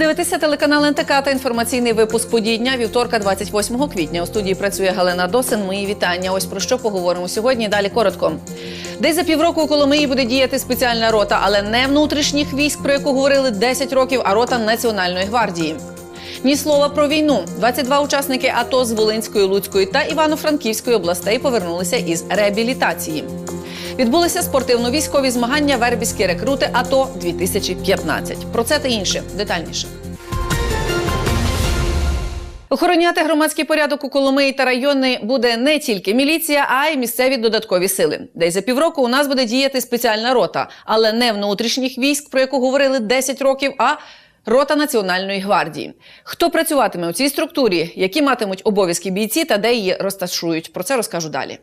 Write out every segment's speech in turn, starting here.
Ви дивитеся телеканал НТК та інформаційний випуск подій дня вівторка, 28 квітня. У студії працює Галина Досин. Мої вітання. Ось про що поговоримо сьогодні. Далі коротко. Десь за півроку у Коломиї буде діяти спеціальна рота, але не внутрішніх військ, про яку говорили 10 років, а рота Національної гвардії. Ні слова про війну. 22 учасники АТО з Волинської, Луцької та Івано-Франківської областей повернулися із реабілітації. Відбулися спортивно-військові змагання Вербіські рекрути АТО 2015 Про це та інше детальніше. Охороняти громадський порядок у Коломиї та райони буде не тільки міліція, а й місцеві додаткові сили. Десь за півроку у нас буде діяти спеціальна рота, але не внутрішніх військ, про яку говорили 10 років, а рота Національної гвардії. Хто працюватиме у цій структурі, які матимуть обов'язки бійці та де її розташують? Про це розкажу далі.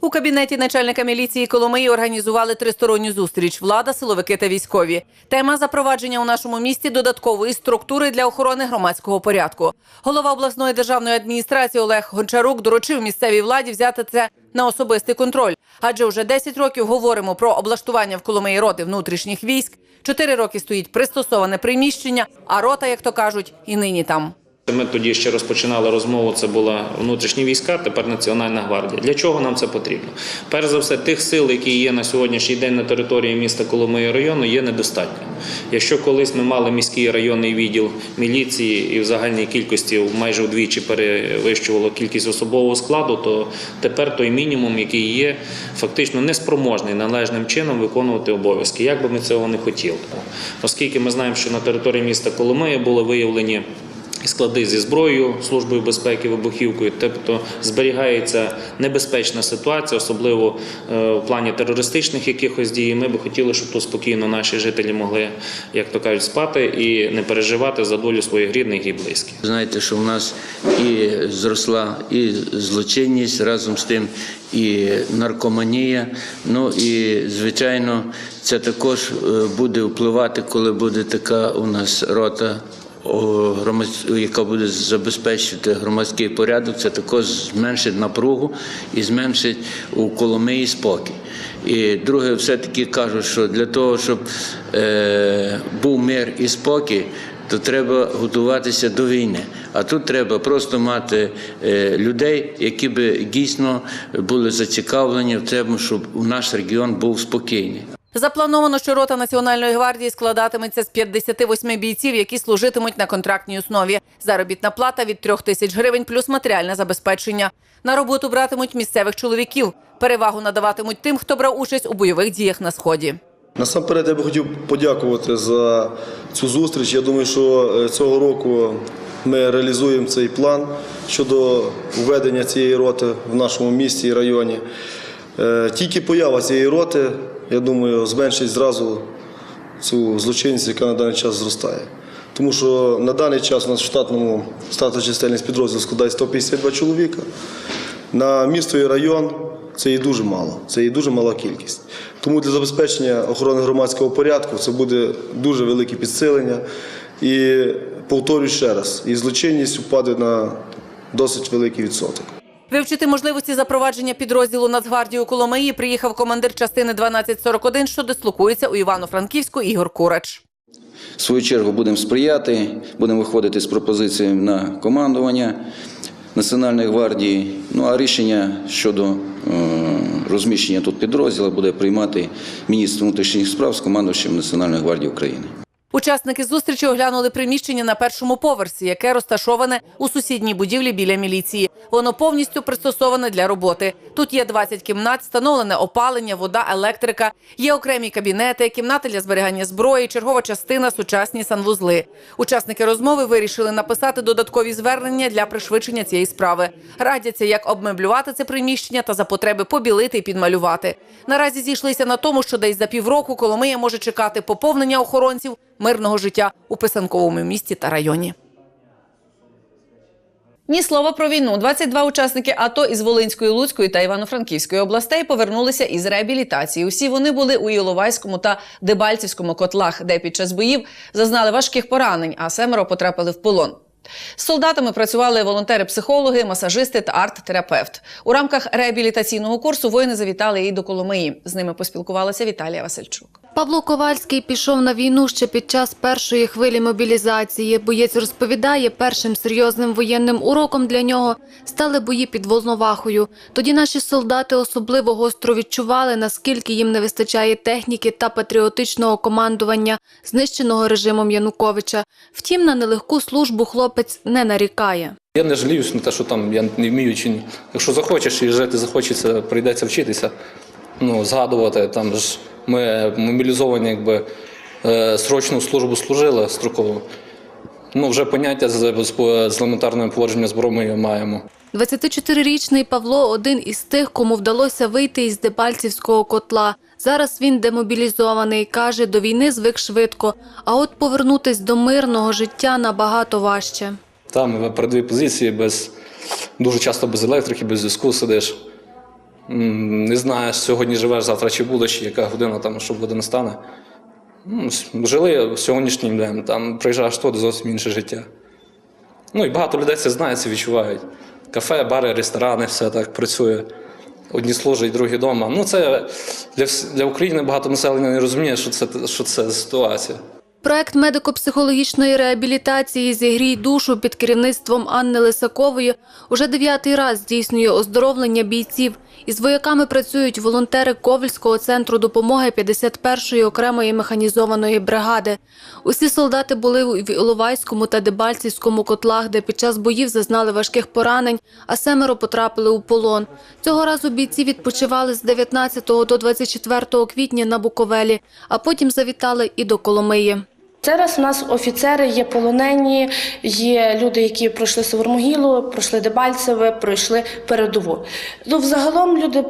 У кабінеті начальника міліції Коломиї організували тристоронню зустріч влада, силовики та військові. Тема запровадження у нашому місті додаткової структури для охорони громадського порядку. Голова обласної державної адміністрації Олег Гончарук доручив місцевій владі взяти це на особистий контроль. Адже вже 10 років говоримо про облаштування в Коломиї роти внутрішніх військ. Чотири роки стоїть пристосоване приміщення, а рота, як то кажуть, і нині там. Ми тоді ще розпочинали розмову. Це була внутрішні війська, тепер Національна гвардія. Для чого нам це потрібно? Перш за все, тих сил, які є на сьогоднішній день на території міста Коломиї району, є недостатньо. Якщо колись ми мали міський районний відділ міліції і в загальній кількості майже вдвічі перевищувало кількість особового складу, то тепер той мінімум, який є, фактично неспроможний належним чином виконувати обов'язки, як би ми цього не хотіли. Оскільки ми знаємо, що на території міста Коломиї були виявлені склади зі зброєю службою безпеки вибухівкою, тобто зберігається небезпечна ситуація, особливо е, в плані терористичних якихось дій. Ми би хотіли, щоб тут спокійно наші жителі могли, як то кажуть, спати і не переживати за долю своїх рідних і близьких. Знаєте, що в нас і зросла і злочинність разом з тим, і наркоманія. Ну і звичайно, це також е, буде впливати, коли буде така у нас рота. Яка буде забезпечувати громадський порядок, це також зменшить напругу і зменшить у Коломиї спокій. І друге, все-таки кажуть, що для того, щоб е, був мир і спокій, то треба готуватися до війни. А тут треба просто мати е, людей, які би дійсно були зацікавлені в тому, щоб наш регіон був спокійний. Заплановано, що рота Національної гвардії складатиметься з 58 бійців, які служитимуть на контрактній основі. Заробітна плата від 3 тисяч гривень плюс матеріальне забезпечення. На роботу братимуть місцевих чоловіків. Перевагу надаватимуть тим, хто брав участь у бойових діях на сході. Насамперед я би хотів подякувати за цю зустріч. Я думаю, що е, цього року ми реалізуємо цей план щодо введення цієї роти в нашому місті і районі. Е, Тільки поява цієї роти, я думаю, зменшить зразу цю злочинність, яка на даний час зростає. Тому що на даний час у нас в штатному штатна чисельність підрозділу складає 152 чоловіка. На місто і район це і дуже мало, це і дуже мала кількість. Тому для забезпечення охорони громадського порядку це буде дуже велике підсилення. І повторюю ще раз, і злочинність впаде на досить великий відсоток. Вивчити можливості запровадження підрозділу Нацгвардії у Коломиї приїхав командир частини 1241, що дислокується у Івано-Франківську Ігор Курач. В свою чергу будемо сприяти, будемо виходити з пропозиціями на командування Національної гвардії. Ну а рішення щодо е, розміщення тут підрозділу буде приймати міністр внутрішніх справ з командувачем Національної гвардії України. Учасники зустрічі оглянули приміщення на першому поверсі, яке розташоване у сусідній будівлі біля міліції. Воно повністю пристосоване для роботи. Тут є 20 кімнат, встановлене опалення, вода, електрика. Є окремі кабінети, кімнати для зберігання зброї, чергова частина, сучасні санвузли. Учасники розмови вирішили написати додаткові звернення для пришвидшення цієї справи. Радяться, як обмеблювати це приміщення та за потреби побілити і підмалювати. Наразі зійшлися на тому, що десь за півроку Коломия може чекати поповнення охоронців мирного життя у писанковому місті та районі. Ні слова про війну. 22 учасники АТО із Волинської, Луцької та Івано-Франківської областей повернулися із реабілітації. Усі вони були у Іловайському та Дебальцівському котлах, де під час боїв зазнали важких поранень, а семеро потрапили в полон. З солдатами працювали волонтери-психологи, масажисти та арт-терапевт. У рамках реабілітаційного курсу воїни завітали і до Коломиї. З ними поспілкувалася Віталія Васильчук. Павло Ковальський пішов на війну ще під час першої хвилі мобілізації. Боєць розповідає, першим серйозним воєнним уроком для нього стали бої під Волновахою. Тоді наші солдати особливо гостро відчували, наскільки їм не вистачає техніки та патріотичного командування, знищеного режимом Януковича. Втім, на нелегку службу хлопець не нарікає. Я не жаліюсь на те, що там я не вмію чи ні. Якщо захочеш і жити захочеться, прийдеться вчитися. Ну, згадувати, там ж ми мобілізовані, якби е, срочну службу служили строково. Ну, вже поняття з, з, з елементарним поводженням з бромою маємо. 24-річний Павло один із тих, кому вдалося вийти із Дебальцівського котла. Зараз він демобілізований, каже, до війни звик швидко, а от повернутись до мирного життя набагато важче. Там на передовій позиції без дуже часто без електрики, без зв'язку сидиш. Не знаєш, сьогодні живеш, завтра чи будеш, яка година там, що буде настане. Ну, Жили сьогоднішнім днем, там приїжджаєш туди зовсім інше життя. Ну і багато людей це знають, це відчувають. Кафе, бари, ресторани, все так працює. Одні служать, другі вдома. Ну, це для, для України багато населення не розуміє, що це, що це ситуація. Проект медико-психологічної реабілітації «Зігрій душу» під керівництвом Анни Лисакової уже дев'ятий раз здійснює оздоровлення бійців. Із вояками працюють волонтери Ковальського центру допомоги 51-ї окремої механізованої бригади. Усі солдати були у Іловайському та Дебальцівському котлах, де під час боїв зазнали важких поранень, а семеро потрапили у полон. Цього разу бійці відпочивали з 19 до 24 квітня на Буковелі, а потім завітали і до Коломиї. Зараз у нас офіцери є полонені, є люди, які пройшли Севермогілу, пройшли Дебальцеве, пройшли передову. Ну, взагалом люди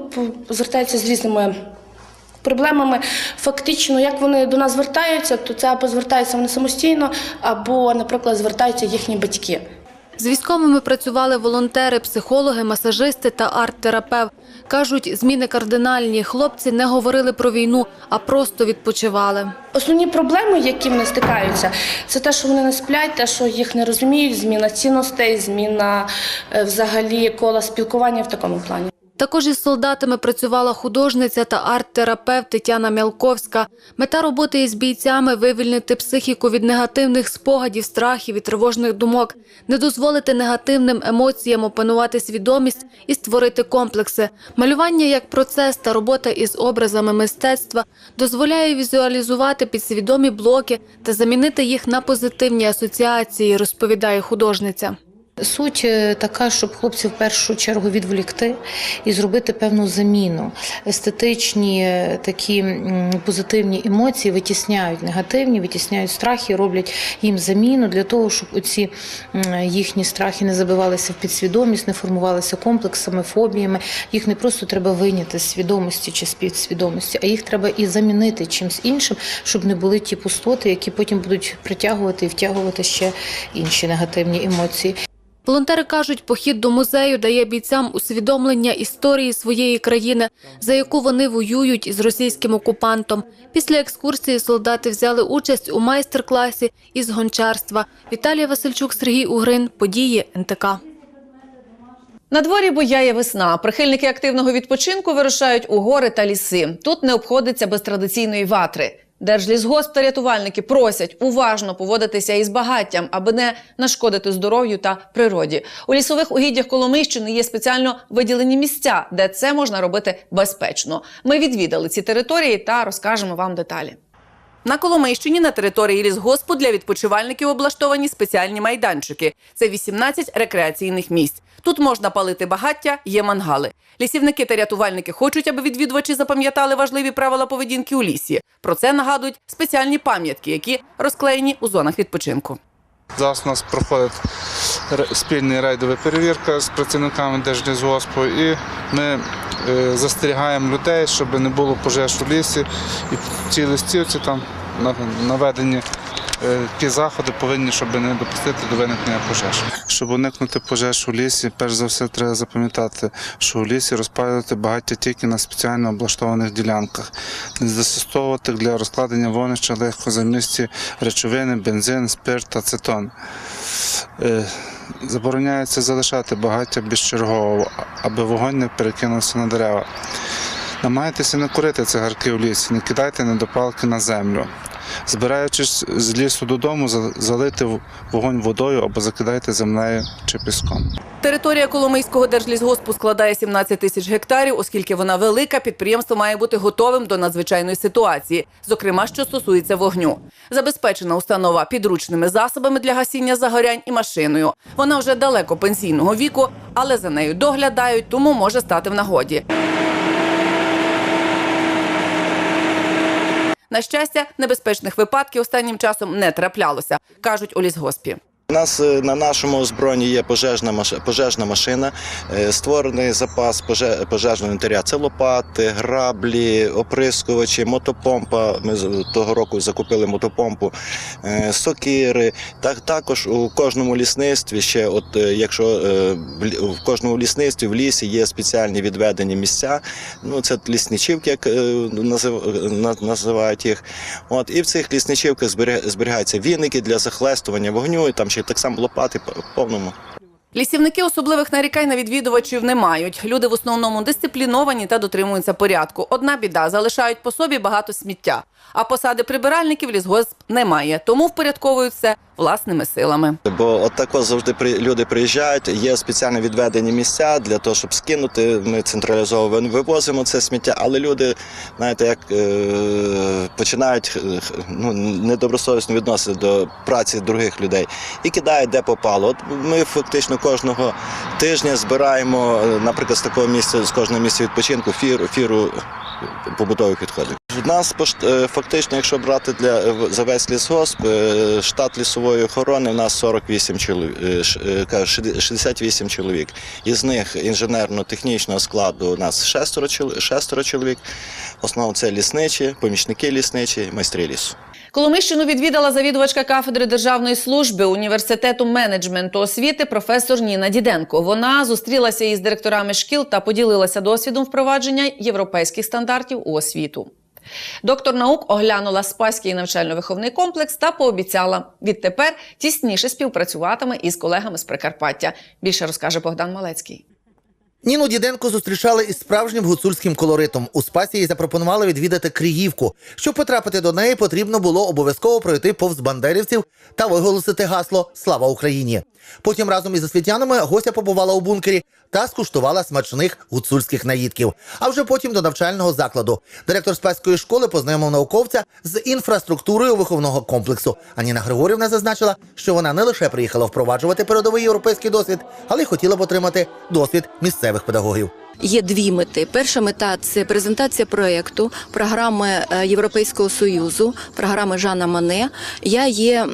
звертаються з різними проблемами. Фактично, як вони до нас звертаються, то це або звертаються вони самостійно, або, наприклад, звертаються їхні батьки. З військовими працювали волонтери, психологи, масажисти та арт-терапевт. Кажуть, зміни кардинальні. Хлопці не говорили про війну, а просто відпочивали. Основні проблеми, які вони стикаються, це те, що вони не сплять, те, що їх не розуміють, зміна цінностей, зміна е, взагалі кола спілкування в такому плані. Також із солдатами працювала художниця та арт-терапевт Тетяна Мялковська. Мета роботи із бійцями – вивільнити психіку від негативних спогадів, страхів і тривожних думок, не дозволити негативним емоціям опанувати свідомість і створити комплекси. Малювання як процес та робота із образами мистецтва дозволяє візуалізувати підсвідомі блоки та замінити їх на позитивні асоціації, розповідає художниця. Суть е, така, щоб хлопців в першу чергу відволікти і зробити певну заміну. Естетичні е, такі позитивні емоції витісняють негативні, витісняють страхи, роблять їм заміну для того, щоб оці їхні страхи не забивалися в підсвідомість, не формувалися комплексами, фобіями. Їх не просто треба вийняти з свідомості чи з підсвідомості, а їх треба і замінити чимось іншим, щоб не були ті пустоти, які потім будуть притягувати і втягувати ще інші негативні емоції. Волонтери кажуть, похід до музею дає бійцям усвідомлення історії своєї країни, за яку вони воюють із російським окупантом. Після екскурсії солдати взяли участь у майстер-класі із гончарства. Віталія Васильчук, Сергій Угрин. Події НТК. На дворі бояє весна. Прихильники активного відпочинку вирушають у гори та ліси. Тут не обходиться без традиційної ватри. Держлісгосп та рятувальники просять уважно поводитися із багаттям, аби не нашкодити здоров'ю та природі. У лісових угіддях Коломийщини є спеціально виділені місця, де це можна робити безпечно. Ми відвідали ці території та розкажемо вам деталі. На Коломийщині на території лісгоспу для відпочивальників облаштовані спеціальні майданчики. Це 18 рекреаційних місць. Тут можна палити багаття, є мангали. Лісівники та рятувальники хочуть, аби відвідувачі запам'ятали важливі правила поведінки у лісі. Про це нагадують спеціальні пам'ятки, які розклеєні у зонах відпочинку. Зараз у нас проходить спільна рейдова перевірка з працівниками Держлісгоспу і ми е, застерігаємо людей, щоб не було пожеж у лісі. І ці листівці там наведені ті заходи повинні, щоб не допустити до виникнення пожеж. Щоб уникнути пожеж у лісі, перш за все треба запам'ятати, що у лісі розпалювати багаття тільки на спеціально облаштованих ділянках, не застосовувати для розкладення вогнища легкозамісті речовини, бензин, спирт, ацетон. Е, Забороняється залишати багаття безчергово, аби вогонь не перекинувся на дерева. Намагайтеся не курити цигарки в лісі, не кидайте недопалки на землю. Збираючись з лісу додому, за- залити вогонь водою або закидайте землею чи піском. Територія Коломийського держлісгоспу складає 17 тисяч гектарів, оскільки вона велика, підприємство має бути готовим до надзвичайної ситуації, зокрема, що стосується вогню. Забезпечена установа підручними засобами для гасіння загорянь і машиною. Вона вже далеко пенсійного віку, але за нею доглядають, тому може стати в нагоді. На щастя, небезпечних випадків останнім часом не траплялося, кажуть у лісгоспі. У нас е, на нашому озброєнні є пожежна маш- пожежна машина, е, створений запас пожежного інвентаря. Це лопати, граблі, оприскувачі, мотопомпа. Ми того року закупили мотопомпу, е, сокири. Так також у кожному лісництві ще, от якщо в кожному лісництві в лісі є спеціальні відведені місця. Ну це лісничівки, як назив- на- називають їх. От і в цих лісничівках зберігаються віники для захлестування вогню, і там так само лопати по повному. Лісівники особливих нарікань на відвідувачів не мають. Люди в основному дисципліновані та дотримуються порядку. Одна біда залишають по собі багато сміття. А посади прибиральників лісгосп немає, тому впорядковують все власними силами. Бо от тако завжди люди приїжджають, є спеціально відведені місця для того, щоб скинути. Ми централізовано вивозимо це сміття, але люди, знаєте, як е, починають е, ну, недобросовісно відносити до праці других людей і кидають де попало. От ми фактично кожного тижня збираємо, е, наприклад, з такого місця, з кожного місця відпочинку фіру, фіру побутових відходів. У нас е, фактично, якщо брати для е, за весь лісгосп, штат лісової охорони у нас 48 чоловік, 68 чоловік. Із них інженерно-технічного складу у нас шестеро чоловік. Основно це лісничі, помічники лісничі, майстри лісу. Коломийщину відвідала завідувачка кафедри державної служби університету менеджменту освіти професор Ніна Діденко. Вона зустрілася із директорами шкіл та поділилася досвідом впровадження європейських стандартів у освіту. Доктор наук оглянула Спаський навчально-виховний комплекс та пообіцяла відтепер тісніше співпрацюватиме із колегами з Прикарпаття. Більше розкаже Богдан Малецький. Ніну Діденко зустрічали із справжнім гуцульським колоритом. У спасі їй запропонували відвідати Криївку. Щоб потрапити до неї, потрібно було обов'язково пройти повз бандерівців та виголосити гасло Слава Україні. Потім разом із освітянами гостя побувала у бункері та скуштувала смачних гуцульських наїдків. А вже потім до навчального закладу. Директор спаської школи познайомив науковця з інфраструктурою виховного комплексу. А Ніна Григорівна зазначила, що вона не лише приїхала впроваджувати передовий європейський досвід, але й хотіла б отримати досвід місцевих педагогів. Є дві мети. Перша мета це презентація проєкту, програми е, Європейського союзу, програми Жана Мане. Я є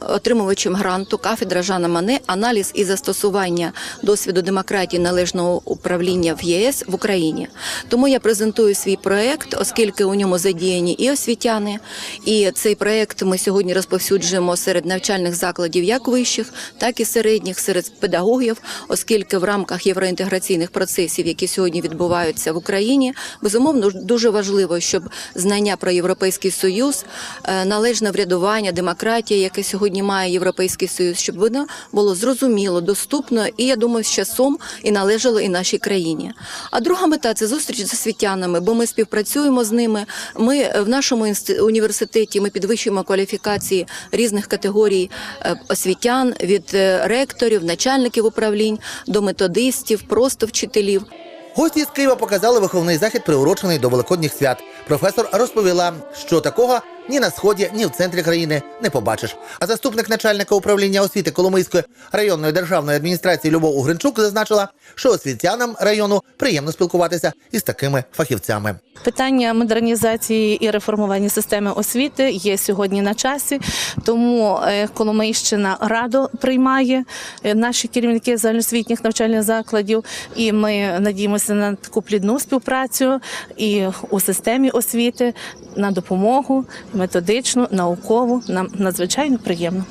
отримувачем гранту кафедра Жана Мане, аналіз і застосування досвіду демократії належного управління в ЄС в Україні. Тому я презентую свій проєкт, оскільки у ньому задіяні і освітяни, і цей проєкт ми сьогодні розповсюджуємо серед навчальних закладів, як вищих, так і середніх, серед педагогів, оскільки в рамках євроінтеграційних процесів, які сьогодні відбуваються в Україні, безумовно дуже важливо, щоб знання про європейський союз, е, належне врядування, демократія, яке сьогодні має європейський союз, щоб воно було зрозуміло, доступно і я думаю, з часом і належало і нашій країні. А друга мета це зустріч з освітянами, бо ми співпрацюємо з ними. Ми е, в нашому університеті ми підвищуємо кваліфікації різних категорій е, освітян від ректорів, начальників управлінь до методистів, просто вчителів. Гості з Києва показали виховний захід, приурочений до великодніх свят. Професор розповіла, що такого ні на сході, ні в центрі країни не побачиш. А заступник начальника управління освіти Коломийської районної державної адміністрації Любов Угринчук зазначила, що освітянам району приємно спілкуватися із такими фахівцями. Питання модернізації і реформування системи освіти є сьогодні на часі, тому е, Коломийщина радо приймає е, наші керівники загальноосвітніх навчальних закладів, і ми надіємося на таку плідну співпрацю і у системі освіти на допомогу методичну, наукову. Нам надзвичайно приємно.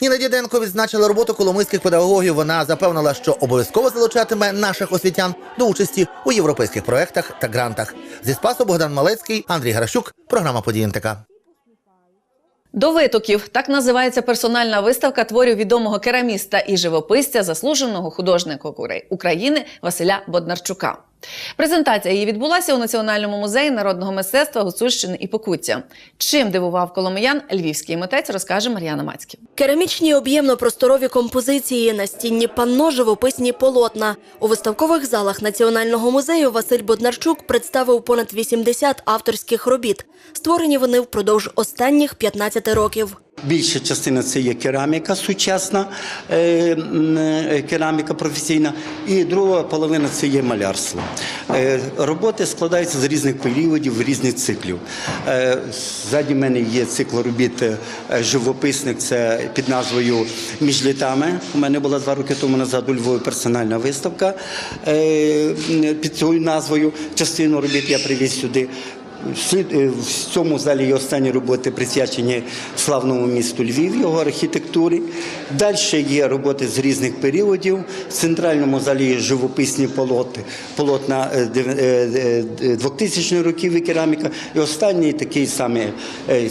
Ніна Діденко відзначила роботу коломийських педагогів. Вона запевнила, що обов'язково залучатиме наших освітян до участі у європейських проектах та грантах. Зі спасу Богдан Малецький, Андрій Гаращук, програма «Події НТК». До витоків так називається персональна виставка творів відомого кераміста і живописця, заслуженого художника України Василя Боднарчука. Презентація її відбулася у Національному музеї народного мистецтва Гуцульщини і Покуття. Чим дивував коломиян львівський митець, розкаже Мар'яна Мацьків. Керамічні об'ємно-просторові композиції, настінні панно, живописні полотна. У виставкових залах Національного музею Василь Боднарчук представив понад 80 авторських робіт. Створені вони впродовж останніх 15 років. Більша частина це є кераміка сучасна, е, е, кераміка професійна, і друга половина це є малярство. Е, Роботи складаються з різних періодів, різних циклів. Ззаді мене є цикл робіт живописник, це під назвою Між літами. У мене була два роки тому назад у Львові персональна виставка під цією назвою. Частину робіт я привіз сюди. Е, В цьому залі є останні роботи присвячені славному місту Львів, його архітектурі. Далі є роботи з різних періодів. В центральному залі є живописні полоти, полотна е, дев- е, е, 2000 років і кераміка. І останній такий самий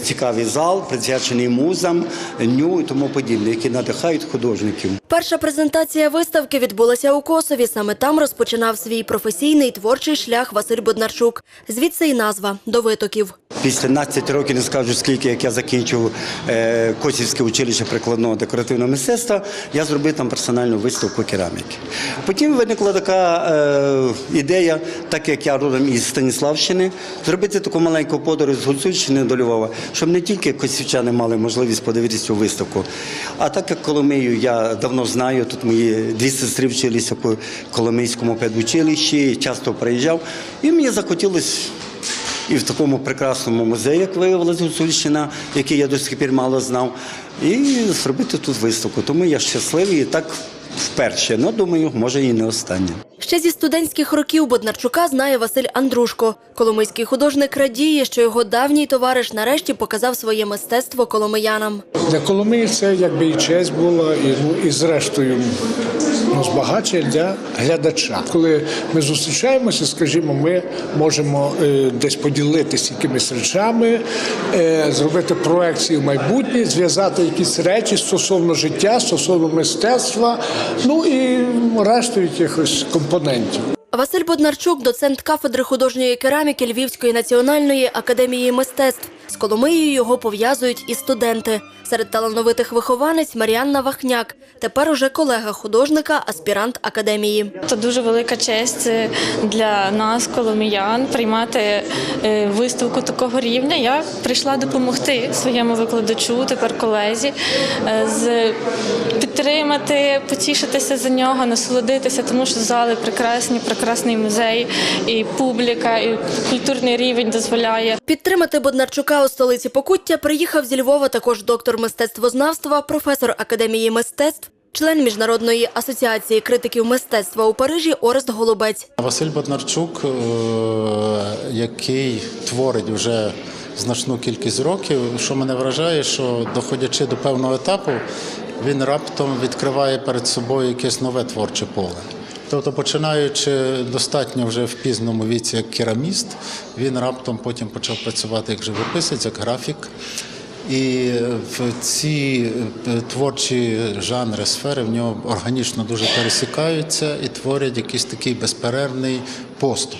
цікавий зал, присвячений музам, ню і тому подібне, які надихають художників. Перша презентація виставки відбулася у Косові. Саме там розпочинав свій професійний творчий шлях Василь Боднарчук. Звідси й назва «До витоків». Після 15 років не скажу скільки, як я закінчив е, Косівське училище прикладного декоративного мистецтва, я зробив там персональну виставку кераміки. Потім виникла така е, ідея, так як я родом із Станіславщини, зробити таку маленьку подорож з Гуцульщини до Львова, щоб не тільки косівчани мали можливість подивитися цю виставку. А так як Коломию я давно знаю, тут мої дві сестри вчилися по Коломийському педучилищі, часто приїжджав, і мені захотілося і в такому прекрасному музеї, як виявилася Гуцульщина, який я до сих пір мало знав, і зробити тут виставку. Тому я щасливий і так вперше. Ну, думаю, може і не останнє. Ще зі студентських років Боднарчука знає Василь Андрушко. Коломийський художник радіє, що його давній товариш нарешті показав своє мистецтво коломиянам. Для Коломиї це якби і честь була, і, ну, і зрештою збагачення для глядача. Коли ми зустрічаємося, скажімо, ми можемо е, десь поділитися якимись речами, е, зробити проекції в майбутнє, зв'язати якісь речі стосовно життя, стосовно мистецтва, ну і решту якихось компонентів. Василь Боднарчук, доцент кафедри художньої кераміки Львівської національної академії мистецтв. З Коломиєю його пов'язують і студенти. Серед талановитих вихованець Маріанна Вахняк. Тепер уже колега художника, аспірант академії. Це дуже велика честь е, для нас, коломиян, приймати е, виставку такого рівня. Я прийшла допомогти своєму викладачу, тепер колезі, е, з підтримати, потішитися за нього, насолодитися, тому що зали прекрасні, прекрасний музей, і публіка, і культурний рівень дозволяє. Підтримати Боднарчука у столиці Покуття приїхав зі Львова також доктор мистецтвознавства, професор академії мистецтв, член міжнародної асоціації критиків мистецтва у Парижі Орест Голубець. Василь Боднарчук, е, який творить вже значну кількість років, що мене вражає, що доходячи до певного етапу, він раптом відкриває перед собою якесь нове творче поле. Тобто, починаючи достатньо вже в пізному віці як кераміст, він раптом потім почав працювати як живописець, як графік. І в ці е, творчі жанри, сфери в нього органічно дуже пересікаються і творять якийсь такий безперервний поступ.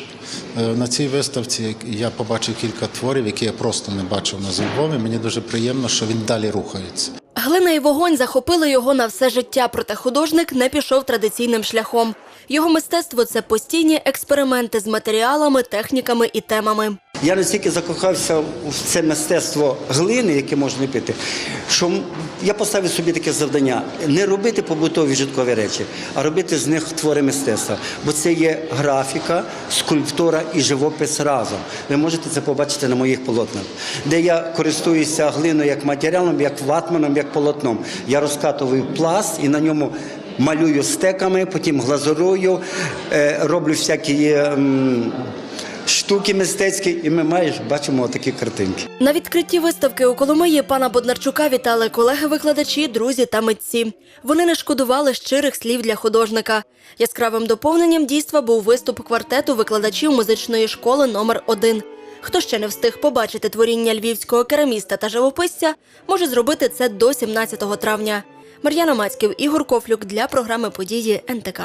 Е, На цій виставці я побачив кілька творів, які я просто не бачив на Львові. Мені дуже приємно, що він далі рухається. Глина і вогонь захопили його на все життя, проте художник не пішов традиційним шляхом. Його мистецтво це постійні експерименти з матеріалами, техніками і темами. Я настільки закохався в це мистецтво глини, яке можна ліпити, що я поставив собі таке завдання не робити побутові житкові речі, а робити з них твори мистецтва. Бо це є графіка, скульптура і живопис разом. Ви можете це побачити на моїх полотнах, де я користуюся глиною як матеріалом, як ватманом, як полотном. Я розкатую пласт і на ньому. Малюю стеками, потім глазурую, е, роблю всякі ем, штуки мистецькі, і ми маєш бачимо такі картинки. На відкритті виставки у Коломиї пана Боднарчука вітали колеги-викладачі, друзі та митці. Вони не шкодували щирих слів для художника. Яскравим доповненням дійства був виступ квартету викладачів музичної школи номер 1 Хто ще не встиг побачити творіння львівського кераміста та живописця, може зробити це до 17 травня. Мар'яна Мацьків, Ігор Кофлюк для програми події НТК.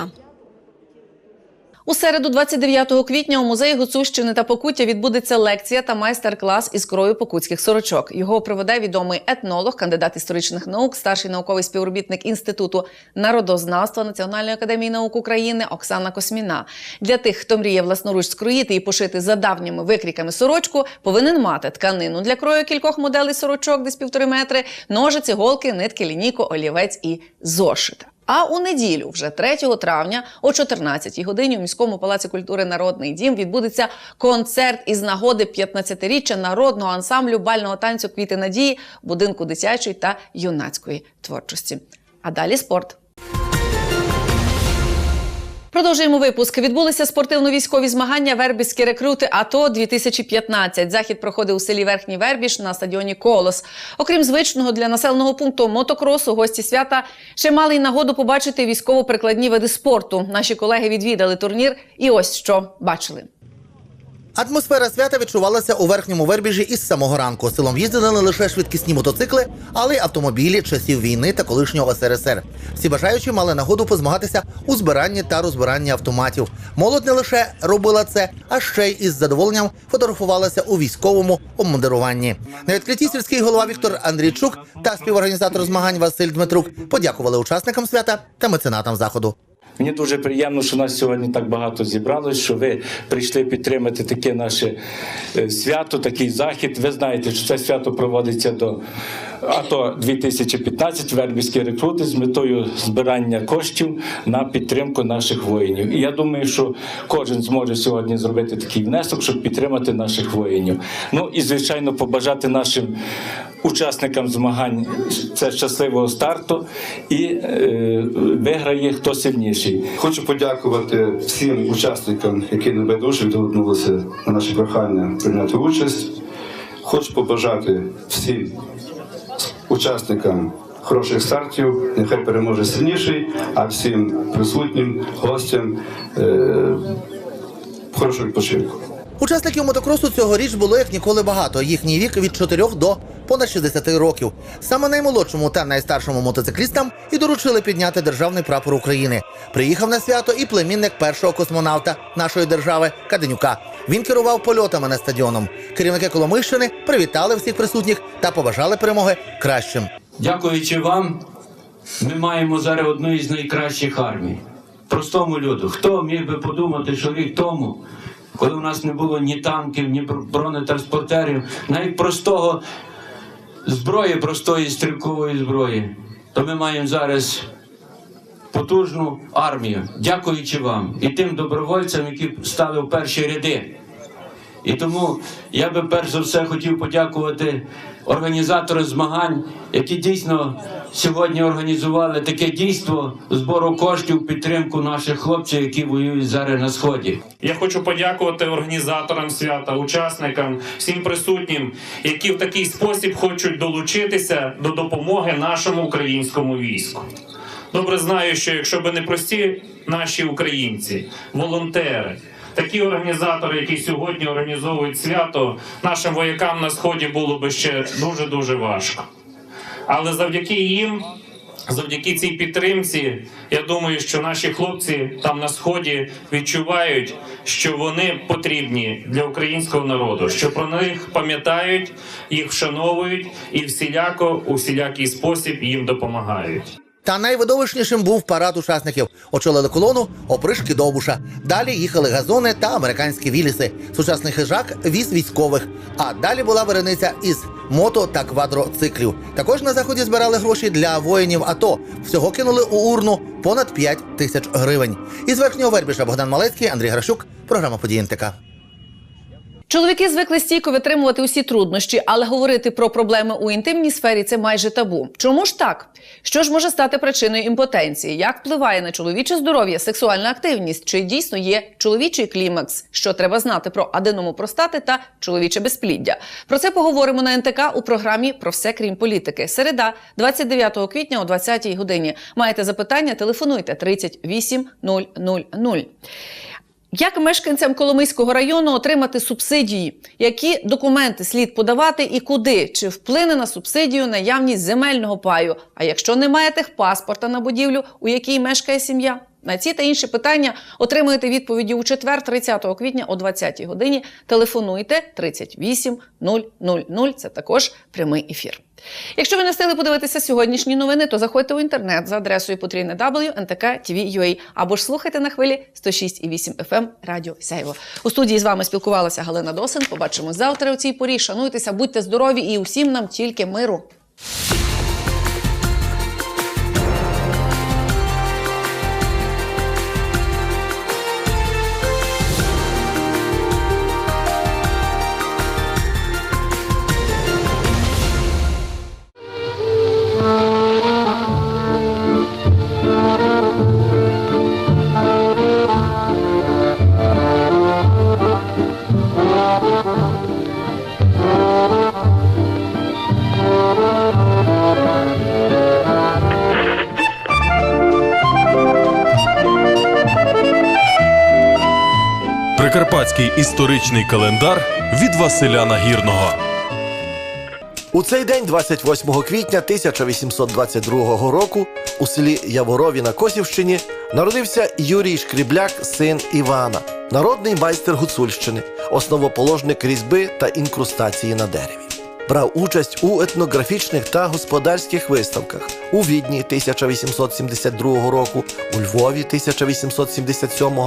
У середу, 29 квітня, у музеї Гуцульщини та Покуття відбудеться лекція та майстер-клас із крою покутських сорочок. Його проведе відомий етнолог, кандидат історичних наук, старший науковий співробітник інституту народознавства Національної академії наук України Оксана Косміна. Для тих, хто мріє власноруч скроїти і пошити за давніми викріками сорочку, повинен мати тканину для крою кількох моделей сорочок, десь півтори метри, ножиці, голки, нитки, лінійку, олівець і зошита. А у неділю, вже 3 травня, о 14-й годині у міському палаці культури Народний дім відбудеться концерт із нагоди 15-річчя народного ансамблю бального танцю Квіти надії будинку дитячої та юнацької творчості. А далі спорт. Продовжуємо випуск. Відбулися спортивно-військові змагання Вербіські рекрути АТО 2015. Захід проходив у селі Верхній Вербіш на стадіоні Колос. Окрім звичного для населеного пункту мотокросу, гості свята ще мали й нагоду побачити військово-прикладні види спорту. Наші колеги відвідали турнір, і ось що бачили. Атмосфера свята відчувалася у верхньому вербіжі із самого ранку. Селом їздили не лише швидкісні мотоцикли, але й автомобілі часів війни та колишнього СРСР. Всі бажаючі мали нагоду позмагатися у збиранні та розбиранні автоматів. Молодь не лише робила це, а ще й із задоволенням фотографувалася у військовому обмундируванні. На відкритті сільський голова Віктор Андрійчук та співорганізатор змагань Василь Дмитрук подякували учасникам свята та меценатам заходу. Мені дуже приємно, що нас сьогодні так багато зібралось, що ви прийшли підтримати таке наше е, свято, такий захід. Ви знаєте, що це свято проводиться до АТО 2015 Вербівські рекрути з метою збирання коштів на підтримку наших воїнів. І я думаю, що кожен зможе сьогодні зробити такий внесок, щоб підтримати наших воїнів. Ну і звичайно, побажати нашим учасникам змагань це щасливого старту і е, виграє хто сильніший. Хочу подякувати всім учасникам, які небайдужі відгукнулися на наше прохання прийняти участь. Хочу побажати всім учасникам хороших стартів. Нехай переможе сильніший, а всім присутнім гостям е- хорошого відпочинку. Учасників мотокросу цьогоріч було як ніколи багато. Їхній вік від 4 до понад 60 років. Саме наймолодшому та найстаршому мотоциклістам і доручили підняти державний прапор України. Приїхав на свято і племінник першого космонавта нашої держави Каденюка. Він керував польотами на стадіоном. Керівники Коломийщини привітали всіх присутніх та побажали перемоги кращим. Дякуючи вам, ми маємо зараз одну із найкращих армій. Простому люду. Хто міг би подумати, що рік тому, коли у нас не було ні танків, ні бронетранспортерів, навіть простого зброї, простої стрілкової зброї, то ми маємо зараз потужну армію, дякуючи вам і тим добровольцям, які стали в перші ряди. І тому я би перш за все хотів подякувати організаторам змагань, які дійсно сьогодні організували таке дійство збору коштів підтримку наших хлопців, які воюють зараз на сході. Я хочу подякувати організаторам свята, учасникам, всім присутнім, які в такий спосіб хочуть долучитися до допомоги нашому українському війську. Добре знаю, що якщо б не прості наші українці, волонтери, такі організатори, які сьогодні організовують свято, нашим воякам на сході було би ще дуже дуже важко. Але завдяки їм, завдяки цій підтримці, я думаю, що наші хлопці там на сході відчувають, що вони потрібні для українського народу, що про них пам'ятають, їх вшановують і всіляко у всілякий спосіб їм допомагають. Та найвидовищнішим був парад учасників. Очолили колону опришки Довбуша. Далі їхали газони та американські віліси. Сучасний хижак віз військових. А далі була верениця із мото та квадроциклів. Також на заході збирали гроші для воїнів АТО. Всього кинули у урну понад 5 тисяч гривень. Із верхнього вербіша Богдан Малецький, Андрій Гращук. Програма «Події НТК». Чоловіки звикли стійко витримувати усі труднощі, але говорити про проблеми у інтимній сфері це майже табу. Чому ж так? Що ж може стати причиною імпотенції? Як впливає на чоловіче здоров'я сексуальна активність? Чи дійсно є чоловічий клімакс? Що треба знати про аденому простати та чоловіче безпліддя? Про це поговоримо на НТК у програмі про все крім політики. Середа, 29 квітня о 20-й годині. Маєте запитання? Телефонуйте 38 000. Як мешканцям Коломийського району отримати субсидії? Які документи слід подавати і куди? Чи вплине на субсидію наявність земельного паю? А якщо немає техпаспорта на будівлю, у якій мешкає сім'я? На ці та інші питання отримуєте відповіді у четвер, 30 квітня о 20 годині. Телефонуйте 38 000. Це також прямий ефір. Якщо ви не встигли подивитися сьогоднішні новини, то заходьте у інтернет за адресою потрійне ntk.tv.ua або ж слухайте на хвилі 106,8 FM Радіо Сяйво. У студії з вами спілкувалася Галина Досин. Побачимо завтра у цій порі. Шануйтеся, будьте здорові і усім нам тільки миру. Історичний календар від Василя Нагірного. У цей день, 28 квітня 1822 року, у селі Яворові на Косівщині народився Юрій Шкрібляк, син Івана, народний майстер Гуцульщини, основоположник різьби та інкрустації на дереві. Брав участь у етнографічних та господарських виставках у Відні 1872 року, у Львові 1877,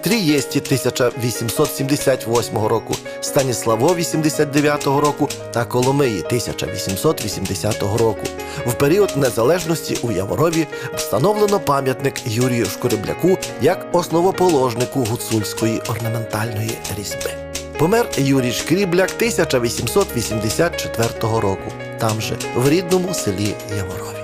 Трієсті 1878 року, Станіславо 89 року та Коломиї 1880 року. В період незалежності у Яворові встановлено пам'ятник Юрію Шкоребляку як основоположнику гуцульської орнаментальної різьби. Помер Юрій Шкрібляк 1884 року, там же, в рідному селі Яворові.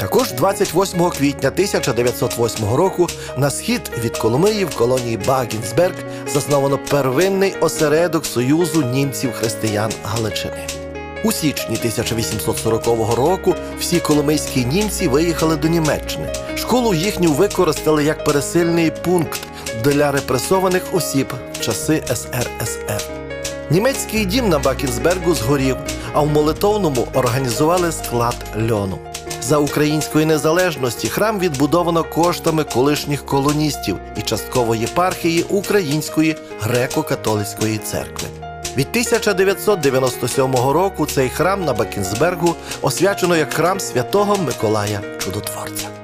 Також 28 квітня 1908 року на схід від Коломиї в колонії Багінсберг засновано первинний осередок Союзу німців-християн Галичини. У січні 1840 року всі коломийські німці виїхали до Німеччини. Школу їхню використали як пересильний пункт для репресованих осіб в часи СРСР. Німецький дім на Бакінсбергу згорів, а в молитовному організували склад льону. За української незалежності храм відбудовано коштами колишніх колоністів і частково єпархії Української греко-католицької церкви. Від 1997 року цей храм на Бакінсбергу освячено як храм святого Миколая Чудотворця.